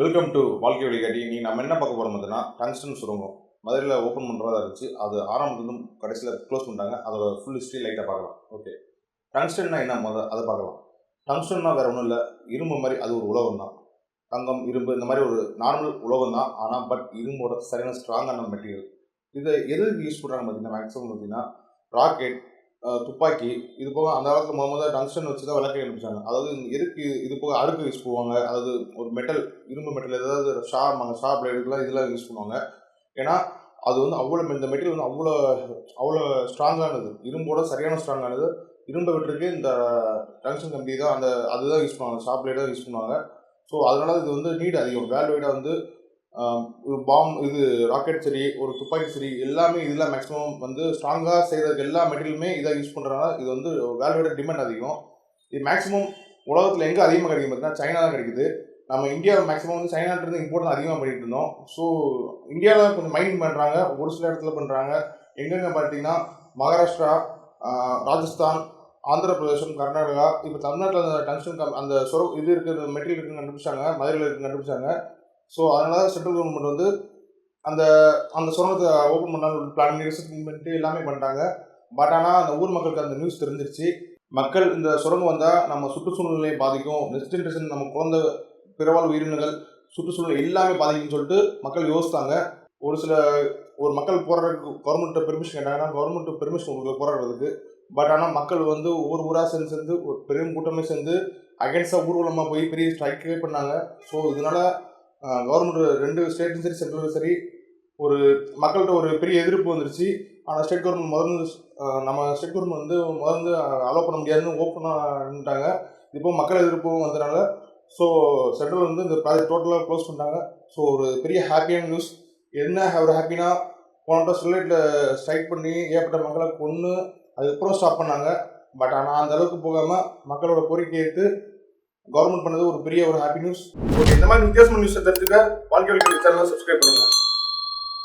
Welcome to வாழ்க்கை வழிகாட்டி நீ நம்ம என்ன பார்க்க போகிறோம் பார்த்தீங்கன்னா டங்ஸ்டன் சுரங்கம். மதுரையில் ஓப்பன் பண்ணுறதா இருந்துச்சு. அது ஆரம்பத்துலேருந்து கடைசியில் க்ளோஸ் பண்ணிட்டாங்க. அதோட ஃபுல் ஹிஸ்ட்ரி லைட்டாக பார்க்கலாம். ஓகே டங்ஸ்டன்னா என்ன? முத அதை பார்க்கலாம். டங்ஸ்டன்னா வேறு ஒன்றும் இல்லை. இரும்பு மாதிரி அது ஒரு உலகம் தான். தங்கம் இரும்பு இந்த மாதிரி ஒரு நார்மல் உலகம் தான். ஆனால் பட் இரும்போட சரியான ஸ்ட்ராங்கான மெட்டீரியல் இதை எதுக்கு யூஸ் பண்ணுறாங்க பார்த்தீங்கன்னா மேக்ஸிமம் பார்த்தீங்கன்னா ராக்கெட் துப்பாக்கி இது போக அந்த காலத்தில் முத டங்ஸ்டன் வச்சு தான் விளக்கை கண்டுபிடிச்சாங்க அதாவது எருக்கு எதுக்கு இது போக அறுக்கு யூஸ் பண்ணுவாங்க. அதாவது ஒரு மெட்டல் இரும்பு மெட்டல் ஏதாவது ஷா ஷா பிளேடுக்குலாம் இதெல்லாம் யூஸ் பண்ணுவாங்க. ஏன்னா அது வந்து அவ்வளோ இந்த மெட்டீரியல் வந்து அவ்வளோ அவ்வளோ ஸ்ட்ராங்கானது இரும்போட சரியான ஸ்ட்ராங்கானது இரும்பை விட்டுருக்கு இந்த டங்ஸ்டன் கம்பி தான் அந்த அதுதான் யூஸ் பண்ணுவாங்க. ஷா பிளேடு தான் யூஸ் பண்ணுவாங்க. ஸோ அதனால இது வந்து நீட் அதிகம். வேல்யூடாக வந்து பாம் இது ராக்கெட் சரி ஒரு துப்பாக்கி சரி எல்லாமே இதில் மேக்ஸிமம் வந்து ஸ்ட்ராங்காக செய்கிறதுக்கு எல்லா மெட்டீரியலுமே இதை யூஸ் பண்ணுறதுனால இது வந்து வேல்யூட டிமாண்ட் அதிகம். இது மேக்ஸிமம் உலகத்தில் எங்கே அதிகமாக கிடைக்கும் பார்த்தீங்கன்னா சைனா தான் கிடைக்குது. நம்ம இந்தியா மேக்ஸிமம் வந்து சைனாட்டிருந்து இம்போர்ட் அதிகமாக பண்ணிட்டு இருந்தோம். ஸோ இந்தியாவில் கொஞ்சம் மைனிங் பண்ணுறாங்க ஒரு சில இடத்துல பண்ணுறாங்க எங்கெங்க பார்த்தீங்கன்னா மகாராஷ்டிரா ராஜஸ்தான் ஆந்திர பிரதேசம் கர்நாடகா இப்போ தமிழ்நாட்டில் அந்த டங்ஸ்டன் கம் அந்த சொர இது இருக்கிற மெட்டீரியல் இருக்குன்னு கண்டுபிடிச்சாங்க மதுரையில் இருக்குன்னு கண்டுபிடிச்சாங்க. ஸோ அதனால சென்ட்ரல் கவர்மெண்ட் வந்து அந்த அந்த சுரங்கத்தை ஓப்பன் பண்ணாலும் பிளான் பண்ணி ரிசர்ச் பண்ணிட்டு எல்லாமே பண்ணிட்டாங்க. பட் ஆனால் அந்த ஊர் மக்களுக்கு அந்த நியூஸ் தெரிஞ்சிருச்சு. மக்கள் இந்த சுரங்கம் வந்தால் நம்ம சுற்றுச்சூழ்நிலையை பாதிக்கும். நெக்ஸ்ட் ஜென்ரேஷன் நம்ம குழந்தை பிறவால் உயிரினங்கள் சுற்றுச்சூழல் எல்லாமே பாதிக்கும்னு சொல்லிட்டு மக்கள் யோசித்தாங்க ஒரு சில ஒரு மக்கள் போராடுறதுக்கு கவர்மெண்ட்டை பெர்மிஷன் கேட்டாங்கன்னா கவர்மெண்ட் பெர்மிஷன் உங்களுக்கு போராடுறதுக்கு. பட் ஆனால் மக்கள் வந்து ஒவ்வொரு ஊராக சேர்ந்து சேர்ந்து ஒரு பெரும் கூட்டமே சேர்ந்து அகேன்ஸ்டாக ஊர்வலமாக போய் பெரிய ஸ்ட்ரைக்கே பண்ணாங்க. ஸோ இதனால் கவர்மெண்ட் ரெண்டு ஸ்டேட்டும் சரி சென்ட்ரலும் சரி ஒரு மக்கள்கிட்ட ஒரு பெரிய எதிர்ப்பு வந்துருச்சு. ஆனால் ஸ்டேட் கவர்மெண்ட் முதல்ந்து நம்ம ஸ்டேட் கவர்மெண்ட் வந்து முதல்ந்து அலோவ் பண்ண முடியாதுன்னு ஓப்பனாக இப்போ மக்கள் எதிர்ப்பும் வந்தனால ஸோ சென்ட்ரல் வந்து இந்த ப்ராஜெக்ட் டோட்டலாக க்ளோஸ் பண்ணிட்டாங்க. ஸோ ஒரு பெரிய ஹாப்பியான நியூஸ் என்ன ஒரு ஹாப்பினா போன ஸ்டெர்லைட்டில் ஸ்ட்ரைக் பண்ணி ஏற்பட்ட மக்களை கொன்று அதுக்கப்புறம் ஸ்டாப் பண்ணாங்க. பட் ஆனால் அந்த அளவுக்கு போகாமல் மக்களோட கோரிக்கை ஏற்று கவர்மெண்ட் பண்ணது ஒரு பெரிய ஒரு ஹாப்பி நியூஸ் ஓகே இந்த மாதிரி வித்தியாசமான நியூஸ் தெரிஞ்சுக்க வாழ்க்கை சேனலை சப்ஸ்கிரைப் பண்ணுங்கள்